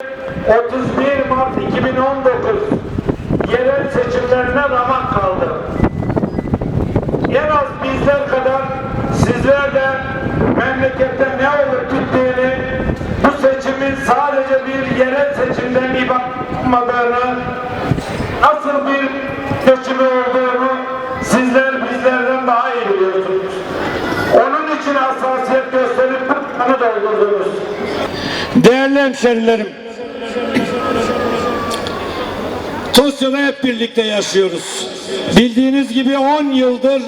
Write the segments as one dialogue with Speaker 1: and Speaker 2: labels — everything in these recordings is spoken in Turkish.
Speaker 1: 31 Mart 2019 yerel seçimlerine ramak kaldı. En az bizler kadar sizler de memlekette ne olup bittiğini bu seçimin sadece bir yerel seçimden ibaret olmadığını nasıl bir seçimi olduğunu sizler bizlerden daha iyi biliyorsunuz. Onun için hassasiyet gösterip kanı doldurdunuz.
Speaker 2: Değerli hemşerilerim, Tosya'da hep birlikte yaşıyoruz. Bildiğiniz gibi 10 yıldır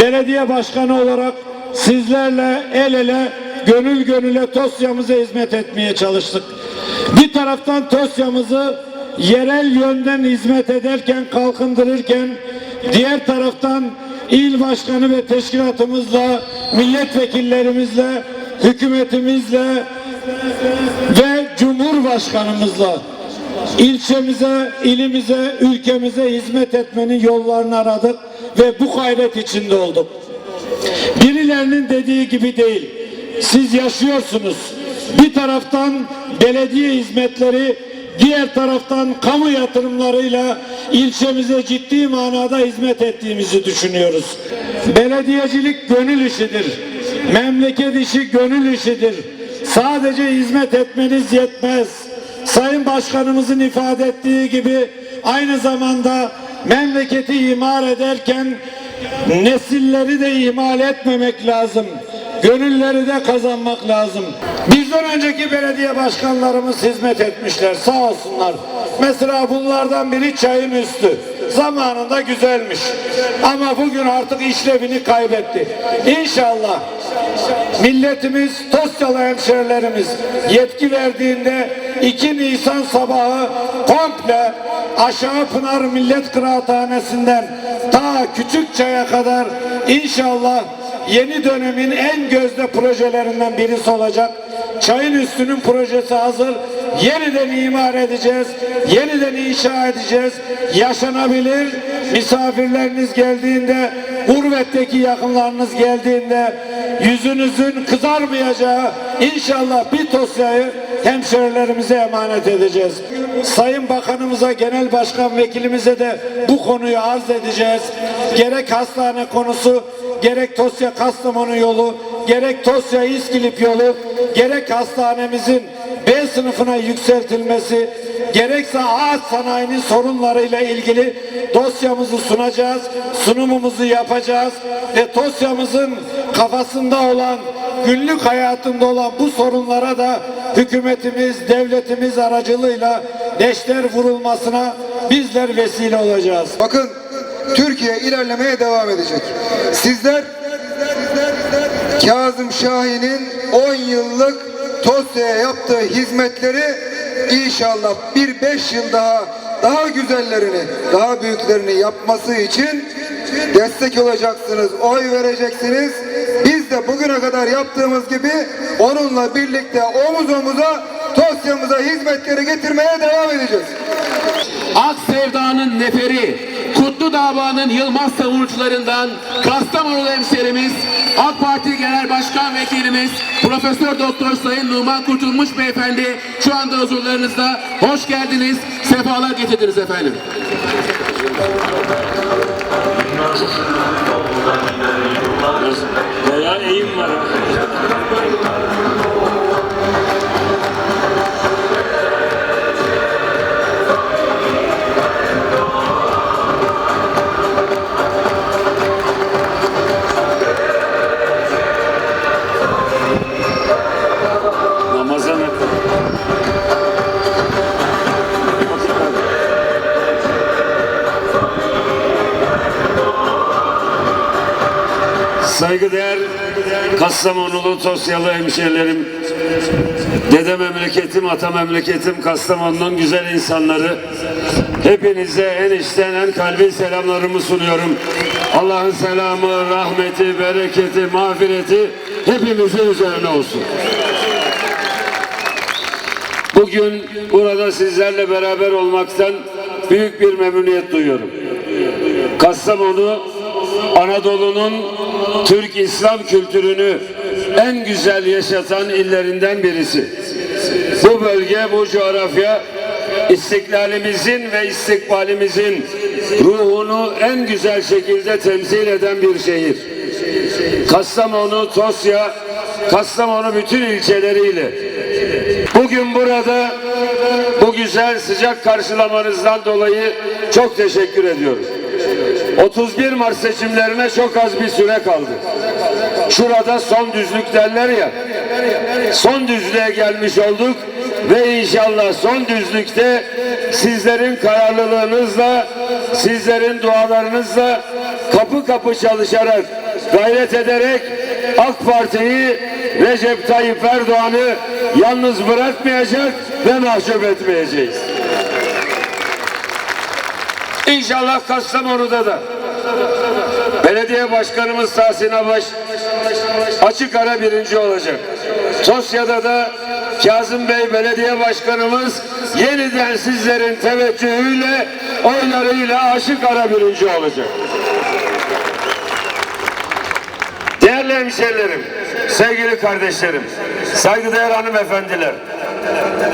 Speaker 2: belediye başkanı olarak sizlerle el ele, gönül gönüle Tosya'mıza hizmet etmeye çalıştık. Bir taraftan Tosya'mızı yerel yönden hizmet ederken, kalkındırırken, diğer taraftan il başkanı ve teşkilatımızla, milletvekillerimizle, hükümetimizle, ve Cumhurbaşkanımızla ilçemize, ilimize, ülkemize hizmet etmenin yollarını aradık ve bu gayret içinde olduk. Birilerinin dediği gibi değil. Siz yaşıyorsunuz. Bir taraftan belediye hizmetleri, diğer taraftan kamu yatırımlarıyla ilçemize ciddi manada hizmet ettiğimizi düşünüyoruz. Belediyecilik gönül işidir. Memleket işi gönül işidir. Sadece hizmet etmeniz yetmez. Sayın Başkanımızın ifade ettiği gibi aynı zamanda memleketi imar ederken nesilleri de ihmal etmemek lazım. Gönülleri de kazanmak lazım. Bizden önceki belediye başkanlarımız hizmet etmişler sağ olsunlar. Mesela bunlardan biri çayın üstü. Zamanında güzelmiş. Ama bugün artık işlevini kaybetti. İnşallah milletimiz, Tosyalı hemşerilerimiz yetki verdiğinde 2 Nisan sabahı komple Aşağı Pınar Millet Kıraathanesi'nden ta Küçükçay'a kadar inşallah yeni dönemin en gözde projelerinden birisi olacak. Çayın üstünün projesi hazır. Yeniden imar edeceğiz. Yeniden inşa edeceğiz. Yaşanabilir. Misafirleriniz geldiğinde, gurbetteki yakınlarınız geldiğinde yüzünüzün kızarmayacağı inşallah bir Tosya'yı hemşerilerimize emanet edeceğiz. Sayın Bakanımıza, Genel Başkan Vekilimize de bu konuyu arz edeceğiz. Gerek hastane konusu, gerek Tosya Kastamonu yolu, gerek Tosya İskilip yolu, gerek hastanemizin B sınıfına yükseltilmesi, gerekse ağaç sanayinin sorunlarıyla ilgili dosyamızı sunacağız, sunumumuzu yapacağız ve dosyamızın kafasında olan, günlük hayatında olan bu sorunlara da hükümetimiz, devletimiz aracılığıyla deşter vurulmasına bizler vesile olacağız.
Speaker 3: Bakın Türkiye ilerlemeye devam edecek. Sizler Kazım Şahin'in 10 yıllık Tosya'ya yaptığı hizmetleri inşallah bir beş yıl daha daha güzellerini, daha büyüklerini yapması için destek olacaksınız, oy vereceksiniz. Biz de bugüne kadar yaptığımız gibi onunla birlikte omuz omuza Tosya'mıza hizmetleri getirmeye devam edeceğiz.
Speaker 4: Ak Sevda'nın neferi, Kutlu Dava'nın Yılmaz savunucularından Kastamonulu hemşerimiz, AK Parti Genel Başkan Vekilimiz Profesör Doktor Sayın Numan Kurtulmuş Beyefendi şu anda huzurlarınızda. Hoş geldiniz, sefalar getirdiniz efendim.
Speaker 5: Bayağı eğim var. Kastamonulu Tosyalı hemşehrilerim, dede memleketim, ata memleketim Kastamonu'nun güzel insanları, hepinize en içten en kalbi selamlarımı sunuyorum. Allah'ın selamı, rahmeti, bereketi, mağfireti hepimizin üzerine olsun. Bugün burada sizlerle beraber olmaktan büyük bir memnuniyet duyuyorum. Kastamonu Anadolu'nun Türk İslam kültürünü en güzel yaşatan illerinden birisi. bu bölge, bu coğrafya istiklalimizin ve istikbalimizin ruhunu en güzel şekilde temsil eden bir şehir. Kastamonu, Tosya, Kastamonu bütün ilçeleriyle bugün burada bu güzel sıcak karşılamanızdan dolayı çok teşekkür ediyorum. 31 Mart seçimlerine çok az bir süre kaldı. Şurada son düzlük derler ya. Son düzlüğe gelmiş olduk ve inşallah son düzlükte sizlerin kararlılığınızla, sizlerin dualarınızla kapı kapı çalışarak, gayret ederek AK Parti'yi Recep Tayyip Erdoğan'ı yalnız bırakmayacak ve mahcup etmeyeceğiz. İnşallah Kastamonu'da da belediye başkanımız Tahsin Abaş açık ara birinci olacak. Tosya'da da Kazım Bey belediye başkanımız yeniden sizlerin teveccühüyle oylarıyla aşık ara birinci olacak. Değerli hemşehrilerim, sevgili kardeşlerim, saygıdeğer hanımefendiler,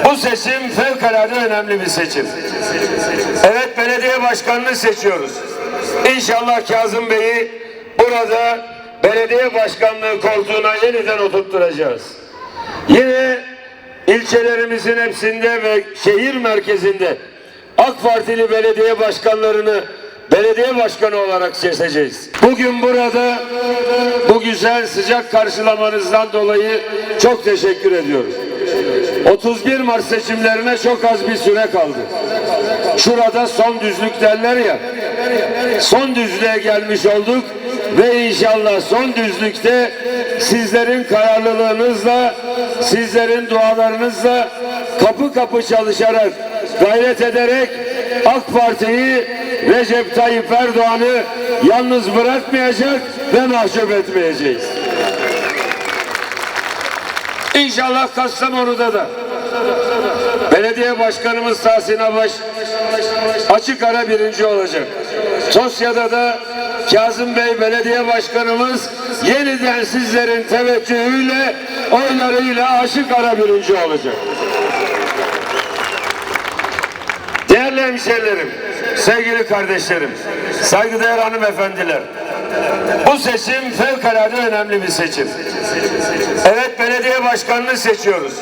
Speaker 5: bu seçim fevkalade önemli bir seçim. Evet belediye başkanını seçiyoruz. İnşallah Kazım Bey'i burada belediye başkanlığı koltuğuna yeniden oturtturacağız. Yine ilçelerimizin hepsinde ve şehir merkezinde AK Partili belediye başkanlarını belediye başkanı olarak seçeceğiz. Bugün burada bu güzel sıcak karşılamanızdan dolayı çok teşekkür ediyorum. 31 Mart seçimlerine çok az bir süre kaldı. Şurada son düzlük derler ya. Son düzlüğe gelmiş olduk ve inşallah son düzlükte sizlerin kararlılığınızla, sizlerin dualarınızla kapı kapı çalışarak, gayret ederek AK Parti'yi Recep Tayyip Erdoğan'ı yalnız bırakmayacak ve mahcup etmeyeceğiz. İnşallah Kastamonu'da da belediye başkanımız Tahsin Abaş açık ara birinci olacak. Tosya'da da Kazım Bey belediye başkanımız yeniden sizlerin teveccühüyle oylarıyla aşık ara birinci olacak. Değerli hemşehrilerim, sevgili kardeşlerim, saygıdeğer hanımefendiler, bu seçim fevkalade önemli bir seçim. Evet belediye başkanını seçiyoruz.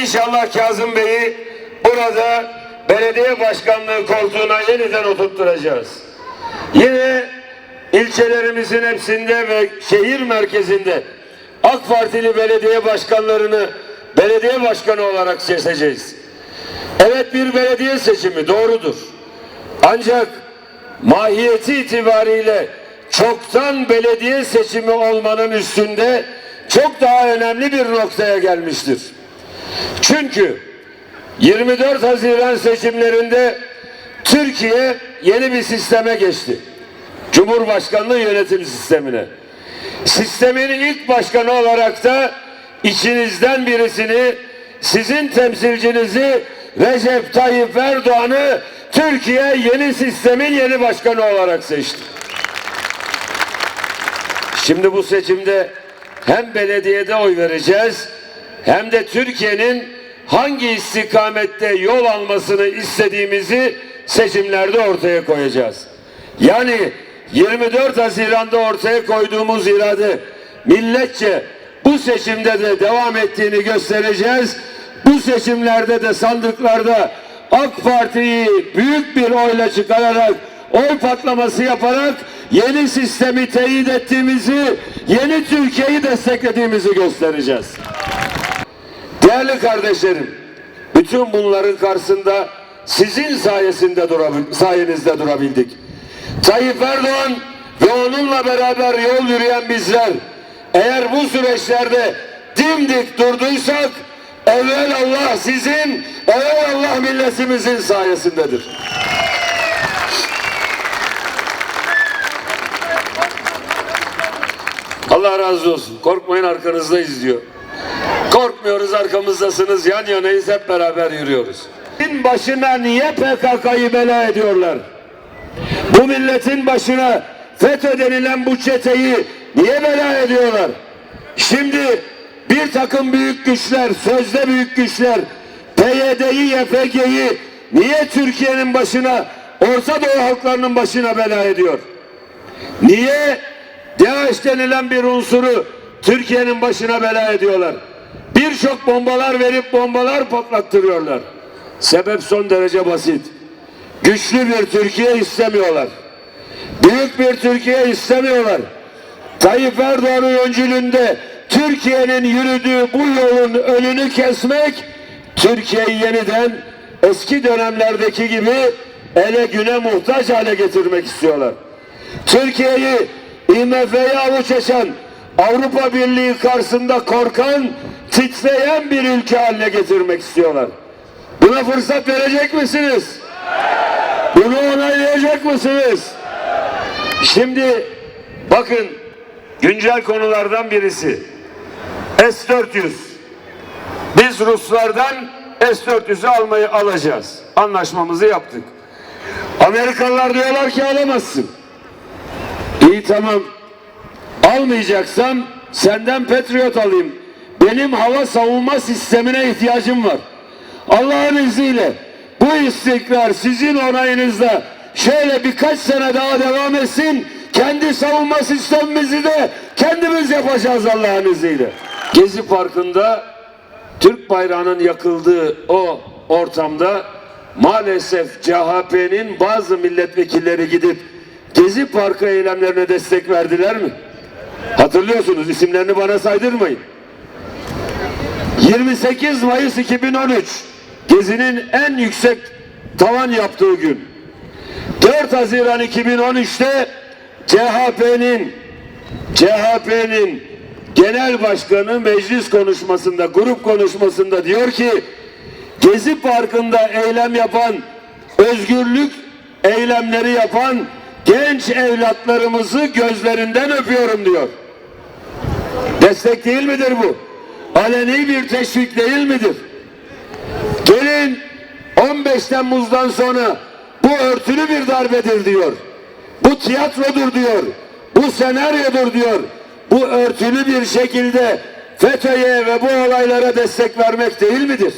Speaker 5: İnşallah Kazım Bey'i burada belediye başkanlığı koltuğuna yeniden oturtturacağız. Yine ilçelerimizin hepsinde ve şehir merkezinde AK Partili belediye başkanlarını belediye başkanı olarak seçeceğiz. Evet bir belediye seçimi doğrudur. Ancak mahiyeti itibariyle çoktan belediye seçimi olmanın üstünde çok daha önemli bir noktaya gelmiştir. Çünkü 24 Haziran seçimlerinde Türkiye yeni bir sisteme geçti. Cumhurbaşkanlığı yönetim sistemine. Sistemin ilk başkanı olarak da içinizden birisini sizin temsilcinizi Recep Tayyip Erdoğan'ı Türkiye yeni sistemin yeni başkanı olarak seçti. Şimdi bu seçimde hem belediyede oy vereceğiz hem de Türkiye'nin hangi istikamette yol almasını istediğimizi seçimlerde ortaya koyacağız. Yani 24 Haziran'da ortaya koyduğumuz irade milletçe bu seçimde de devam ettiğini göstereceğiz. Bu seçimlerde de sandıklarda AK Parti'yi büyük bir oyla çıkararak oy patlaması yaparak yeni sistemi teyit ettiğimizi, yeni Türkiye'yi desteklediğimizi göstereceğiz. Değerli kardeşlerim, bütün bunların karşısında sizin sayesinde durabil, sayenizde durabildik. Tayyip Erdoğan ve onunla beraber yol yürüyen bizler, eğer bu süreçlerde dimdik durduysak, evvel Allah sizin, evvel Allah milletimizin sayesindedir. Allah razı olsun. Korkmayın arkanızdayız diyor. Korkmuyoruz arkamızdasınız yan yanayız hep beraber yürüyoruz. Başına niye PKK'yı bela ediyorlar? Bu milletin başına FETÖ denilen bu çeteyi niye bela ediyorlar? Şimdi bir takım büyük güçler, sözde büyük güçler, PYD'yi, YPG'yi niye Türkiye'nin başına, Orta Doğu halklarının başına bela ediyor? Niye DAEŞ denilen bir unsuru Türkiye'nin başına bela ediyorlar? Birçok bombalar verip bombalar patlattırıyorlar. Sebep son derece basit. Güçlü bir Türkiye istemiyorlar. Büyük bir Türkiye istemiyorlar. Tayyip Erdoğan'ın öncülüğünde Türkiye'nin yürüdüğü bu yolun önünü kesmek, Türkiye'yi yeniden eski dönemlerdeki gibi ele güne muhtaç hale getirmek istiyorlar. Türkiye'yi IMF'ye avuç açan, Avrupa Birliği karşısında korkan, titreyen bir ülke haline getirmek istiyorlar. Buna fırsat verecek misiniz? Bunu onaylayacak mısınız? Şimdi bakın güncel konulardan birisi S-400. Biz Ruslardan S-400'ü almayı alacağız. Anlaşmamızı yaptık. Amerikalılar diyorlar ki alamazsın. İyi tamam. Almayacaksam senden Patriot alayım. Benim hava savunma sistemine ihtiyacım var. Allah'ın izniyle bu istikrar sizin onayınızla şöyle birkaç sene daha devam etsin. Kendi savunma sistemimizi de kendimiz yapacağız Allah'ın izniyle. Gezi Parkı'nda Türk bayrağının yakıldığı o ortamda maalesef CHP'nin bazı milletvekilleri gidip Gezi Parkı eylemlerine destek verdiler mi? Hatırlıyorsunuz isimlerini bana saydırmayın. 28 Mayıs 2013 Gezi'nin en yüksek tavan yaptığı gün. 4 Haziran 2013'te CHP'nin CHP'nin genel başkanı meclis konuşmasında, grup konuşmasında diyor ki Gezi Parkı'nda eylem yapan, özgürlük eylemleri yapan genç evlatlarımızı gözlerinden öpüyorum diyor. Destek değil midir bu? Aleni bir teşvik değil midir? Gelin 15 Temmuz'dan sonra bu örtülü bir darbedir diyor. Bu tiyatrodur diyor. Bu senaryodur diyor. Bu örtülü bir şekilde FETÖ'ye ve bu olaylara destek vermek değil midir?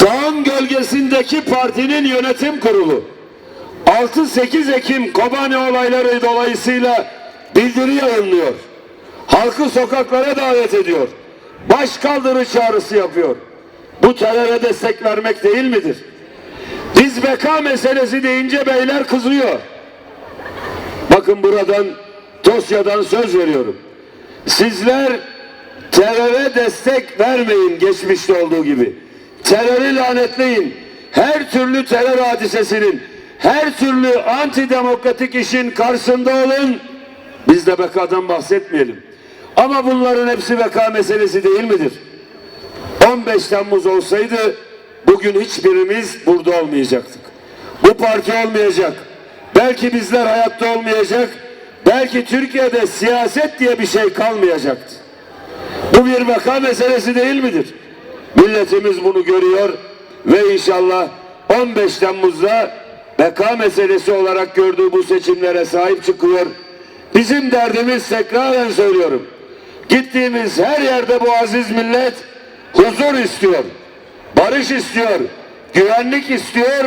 Speaker 5: Dağın gölgesindeki partinin yönetim kurulu 6-8 Ekim Kobani olayları dolayısıyla bildiri yayınlıyor. Halkı sokaklara davet ediyor. Baş kaldırı çağrısı yapıyor. Bu teröre destek vermek değil midir? Biz beka meselesi deyince beyler kızıyor. Bakın buradan Tosya'dan söz veriyorum. Sizler teröre destek vermeyin geçmişte olduğu gibi. Terörü lanetleyin. Her türlü terör hadisesinin, her türlü antidemokratik işin karşısında olun. Biz de bekadan bahsetmeyelim. Ama bunların hepsi beka meselesi değil midir? 15 Temmuz olsaydı bugün hiçbirimiz burada olmayacaktık. Bu parti olmayacak. Belki bizler hayatta olmayacak. Belki Türkiye'de siyaset diye bir şey kalmayacaktı. Bu bir vaka meselesi değil midir? Milletimiz bunu görüyor ve inşallah 15 Temmuz'da vaka meselesi olarak gördüğü bu seçimlere sahip çıkıyor. Bizim derdimiz tekraren söylüyorum. Gittiğimiz her yerde bu aziz millet huzur istiyor, barış istiyor, güvenlik istiyor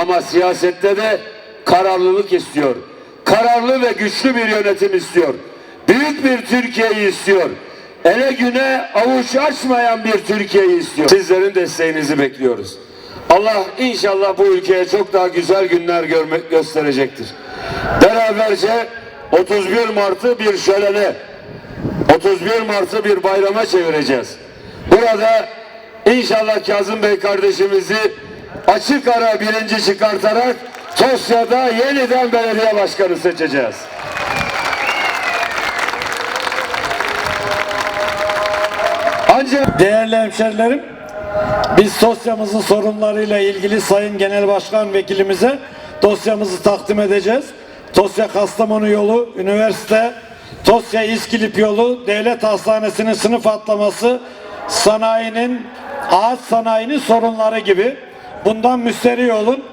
Speaker 5: ama siyasette de kararlılık istiyor. Kararlı ve güçlü bir yönetim istiyor. Büyük bir Türkiye'yi istiyor. Ele güne avuç açmayan bir Türkiye'yi istiyor. Sizlerin desteğinizi bekliyoruz. Allah inşallah bu ülkeye çok daha güzel günler görmek gösterecektir. Beraberce 31 Mart'ı bir şölene, 31 Mart'ı bir bayrama çevireceğiz. Burada inşallah Kazım Bey kardeşimizi açık ara birinci çıkartarak Tosya'da yeniden belediye başkanı seçeceğiz.
Speaker 2: Ancak değerli hemşerilerim, biz dosyamızın sorunlarıyla ilgili Sayın Genel Başkan Vekilimize dosyamızı takdim edeceğiz. Tosya Kastamonu yolu, üniversite, Tosya İskilip yolu, devlet hastanesinin sınıf atlaması, sanayinin, ağaç sanayinin sorunları gibi. Bundan müsterih olun.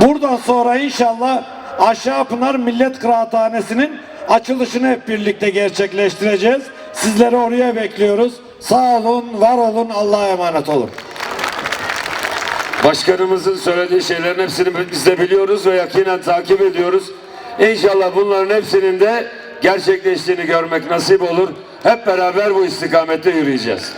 Speaker 2: Buradan sonra inşallah Aşağı Pınar Millet Kıraathanesi'nin Açılışını hep birlikte gerçekleştireceğiz. Sizleri oraya bekliyoruz. Sağ olun, var olun, Allah'a emanet olun.
Speaker 5: Başkanımızın söylediği şeylerin hepsini biz de biliyoruz ve yakinen takip ediyoruz. İnşallah bunların hepsinin de gerçekleştiğini görmek nasip olur. Hep beraber bu istikamette yürüyeceğiz.